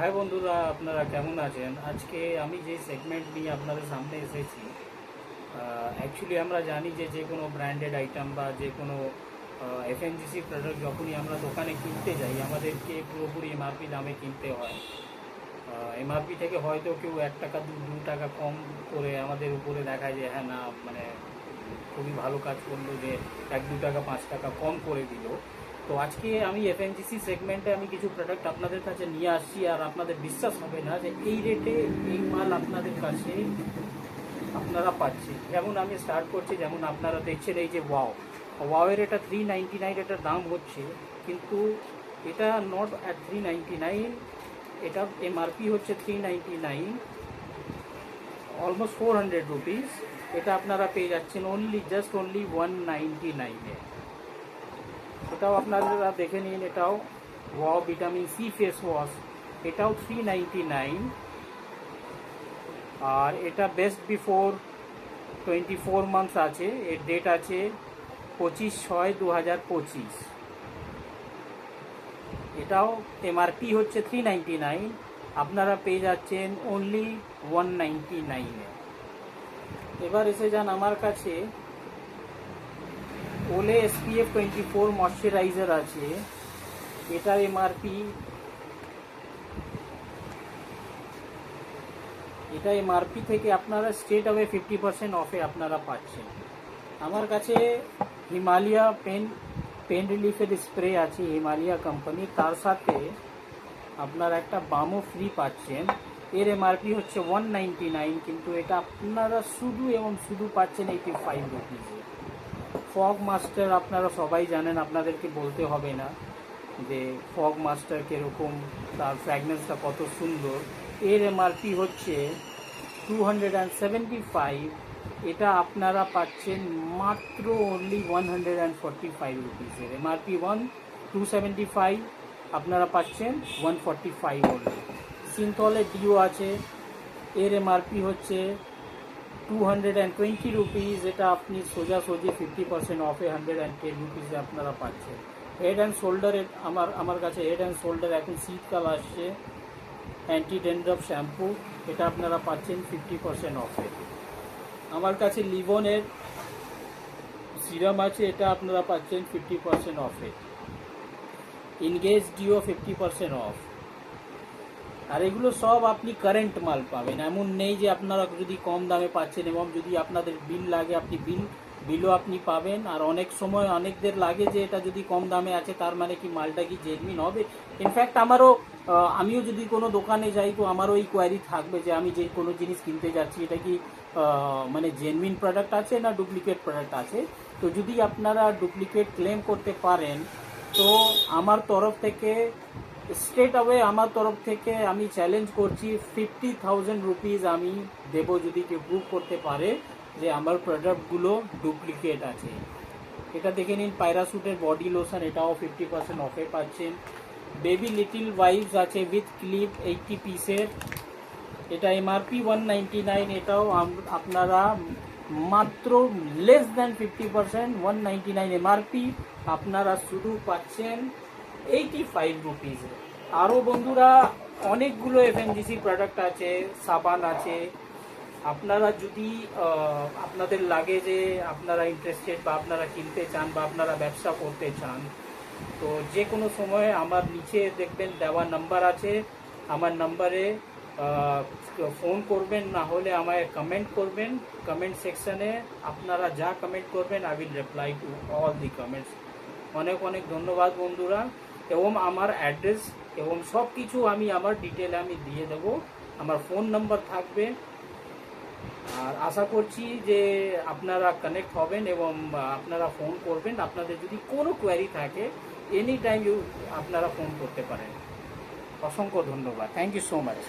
High বন্ধুরা, আপনারা কেমন আছেন? আজকে আমি যে সেগমেন্ট নিয়ে আপনাদের সামনে এসেছি অ্যাকচুয়ালি আমরা জানি যে যে কোনো ব্র্যান্ডেড আইটেম বা যে কোনো এফএনজিসি প্রোডাক্ট যখনই আমরা দোকানে কিনতে যাই, আমাদেরকে পুরোপুরি এমআরপি দামে কিনতে হয়। এমআরপি থেকে হয়তো কেউ এক টাকা, দু দু টাকা কম করে আমাদের উপরে দেখায় যে হ্যাঁ না মানে খুবই ভালো কাজ করল যে এক দু টাকা, পাঁচ টাকা কম করে দিল। তো আজকে আমি এফএনজিসি সেগমেন্টে আমি কিছু প্রোডাক্ট আপনাদের কাছে নিয়ে আসছি আর আপনাদের বিশ্বাস হবে না যে এই রেটে এই মাল আপনাদের কাছে আপনারা পাচ্ছেন। যেমন আমি স্টার্ট করছি, যেমন আপনারা দেখছেন এই যে ওয়াও ওয়াওয়ের এটা থ্রি নাইনটি নাইন এটার দাম হচ্ছে, কিন্তু এটা not at three ninety nine এটা এমআরপি হচ্ছে three ninety nine almost four hundred rupees এটা আপনারা পেয়ে যাচ্ছেন only just only one ninety নাইনে এটাও আপনারা দেখে নিন, এটাও wow vitamin C face wash এটাও থ্রি নাইনটি নাইন আর এটা best before twenty four months আছে, এর ডেট আছে পঁচিশ ছয় দু হাজার পঁচিশ। এটাও এমআরপি হচ্ছে থ্রি নাইনটি নাইন আপনারা পেয়ে যাচ্ছেন অনলি ওয়ান নাইনটি নাইনে এবার এসে যান আমার কাছে। ওলে এসপিএফ টোয়েন্টি ফোর ময়শ্চারাইজার আছে। এটার এমআরপি এটা এমআরপি থেকে আপনারা স্টেট অ্যাওয়ে ফিফটি পার্সেন্ট অফে আপনারা পাচ্ছেন। আমার কাছে হিমালয়া পেন পেন রিলিফের স্প্রে আছে হিমালয়া কোম্পানি তার সাথে আপনারা একটা বামও ফ্রি পাচ্ছেন। এর এমআরপি হচ্ছে ওয়ান নাইনটি নাইন কিন্তু এটা আপনারা শুধু এবং শুধু পাচ্ছেন এইটি ফাইভ রুপিজে ফগ মাস্টার আপনারা সবাই জানেন, আপনাদেরকে বলতে হবে না যে ফগ মাস্টার কীরকম, তার ফ্র্যাগনেন্সটা কত সুন্দর। এর এমআরপি হচ্ছে two hundred and seventy five এটা আপনারা পাচ্ছেন মাত্র only one hundred and forty five রুপিসের MRP one two seventy five আপনারা পাচ্ছেন ওয়ান ফর্টি ফাইভ সিনথলের ডিও আছে, এর এমআরপি হচ্ছে two hundred and twenty rupees এটা আপনি সোজাসুজি ফিফটি পার্সেন্ট অফে হান্ড্রেড অ্যান্ড টেন রুপিসে আপনারা পাচ্ছেন। হেড অ্যান্ড শোল্ডারের আমার আমার কাছে হেড অ্যান্ড শোল্ডার এখন শীতকাল আসছে অ্যান্টি ডেন্ড্রফ শ্যাম্পু এটা আপনারা পাচ্ছেন ফিফটি পার্সেন্ট অফে আমার কাছে লিভনের সিরাম আছে, এটা আপনারা পাচ্ছেন fifty percent অফে Engage deo fifty percent off আর এগুলো সব আপনি কারেন্ট মাল পাবেন। এমন নেই যে আপনারা যদি কম দামে পাচ্ছেন এবং যদি আপনাদের বিল লাগে, আপনি বিল বিলও আপনি পাবেন। আর অনেক সময় অনেকদের লাগে যে এটা যদি কম দামে আছে, তার মানে কি মালটা কি জেনমিন হবে? ইনফ্যাক্ট আমারও আমিও যদি কোনো দোকানে যাই, তো আমারও এই কোয়ারি থাকবে যে আমি যে কোনো জিনিস কিনতে যাচ্ছি, এটা কি মানে জেনমিন প্রোডাক্ট আছে না ডুপ্লিকেট প্রোডাক্ট আছে? তো যদি আপনারা ডুপ্লিকেট ক্লেম করতে পারেন তো আমার তরফ থেকে স্ট্রেট অ্যাওয়ে আমার তরফ থেকে আমি চ্যালেঞ্জ করছি ফিফটি থাউজেন্ড রুপিস আমি দেবো যদি কেউ প্রুভ করতে পারে যে আমার প্রোডাক্টগুলো ডুপ্লিকেট আছে। এটা দেখে নিন, প্যারাসুটের বডি লোশন এটাও ফিফটি পার্সেন্ট অফে পাচ্ছেন। বেবি লিটিল ওয়াইভস আছে উইথ ক্লিপ এইটটি পিসের এটা এমআরপি ওয়ান নাইনটি নাইন এটাও আপনারা মাত্র less than fifty percent one ninety nine MRP আপনারা শুধু পাচ্ছেন এইটি ফাইভ রুপিস আরও বন্ধুরা, অনেকগুলো এফএনজিসি প্রোডাক্ট আছে, সাবান আছে। আপনারা যদি আপনাদের লাগে যে আপনারা ইন্টারেস্টেড বা আপনারা কিনতে চান বা আপনারা ব্যবসা করতে চান, তো যে কোনো সময় আমার নিচে দেখবেন দেওয়া নাম্বার আছে। আমার নাম্বারে ফোন করবেন, না হলে আমায় কমেন্ট করবেন। কমেন্ট সেকশনে আপনারা যা কমেন্ট করবেন I will reply to all the comments অনেক অনেক ধন্যবাদ বন্ধুরা। এবং আমার অ্যাড্রেস এবং সব কিছু আমি, আমার ডিটেলে আমি দিয়ে দেব। আমার ফোন নাম্বার থাকবে। আর আশা করছি যে আপনারা কানেক্ট হবেন এবং আপনারা ফোন করবেন। আপনাদের যদি কোনো কোয়ারি থাকে এনি টাইম আপনারা ফোন করতে পারেন। অসংখ্য ধন্যবাদ। Thank you so much